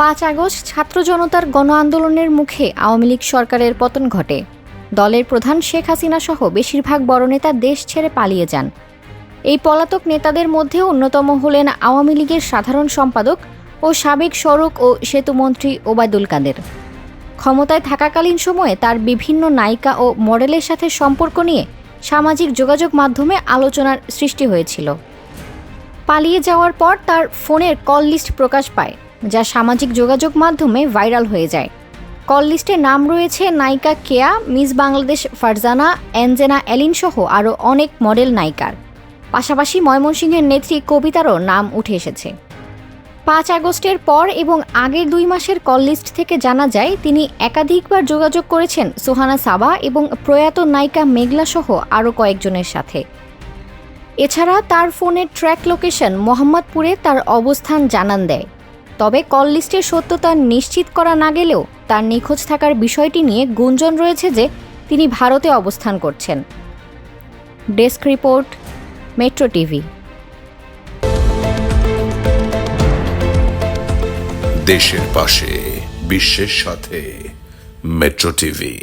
পাঁচ আগস্ট ছাত্র জনতার গণ আন্দোলনের মুখে আওয়ামী লীগ সরকারের পতন ঘটে। দলের প্রধান শেখ হাসিনা সহ বেশিরভাগ বড় নেতা দেশ ছেড়ে পালিয়ে যান। এই পলাতক নেতাদের মধ্যে অন্যতম হলেন আওয়ামী লীগের সাধারণ সম্পাদক ও সাবেক সড়ক ও সেতুমন্ত্রী ওবায়দুল কাদের। ক্ষমতায় থাকাকালীন সময়ে তার বিভিন্ন নায়িকা ও মডেলের সাথে সম্পর্ক নিয়ে সামাজিক যোগাযোগ মাধ্যমে আলোচনার সৃষ্টি হয়েছিল। পালিয়ে যাওয়ার পর তার ফোনের কল লিস্ট প্রকাশ পায়। যা সামাজিক যোগাযোগ মাধ্যমে ভাইরাল হয়ে যায়। কল লিস্টে নাম রয়েছে নায়িকা কেয়া, মিস বাংলাদেশ ফারজানা, অ্যাঞ্জেনা অ্যালিন সহ আরও অনেক মডেল নায়িকার। পাশাপাশি ময়মনসিংহের নেত্রী কবিতারও নাম উঠে এসেছে। পাঁচ আগস্টের পর এবং আগের দুই মাসের কল লিস্ট থেকে জানা যায়, তিনি একাধিকবার যোগাযোগ করেছেন সোহানা সাবা এবং প্রয়াত নায়িকা মেঘলা সহ আরও কয়েকজনের সাথে। এছাড়া তার ফোনের ট্র্যাক লোকেশন মোহাম্মদপুরে তার অবস্থান জানান দেয়। তবে কল লিস্টের সত্যতা নিশ্চিত করা না গেলেও তার নিখোঁজ থাকার বিষয়টি নিয়ে গুঞ্জন রয়েছে যে তিনি ভারতে অবস্থান করছেন। Desk report, metro TV. দেশের পাশে, বিশ্বের সাথে, মেট্রো টিভি।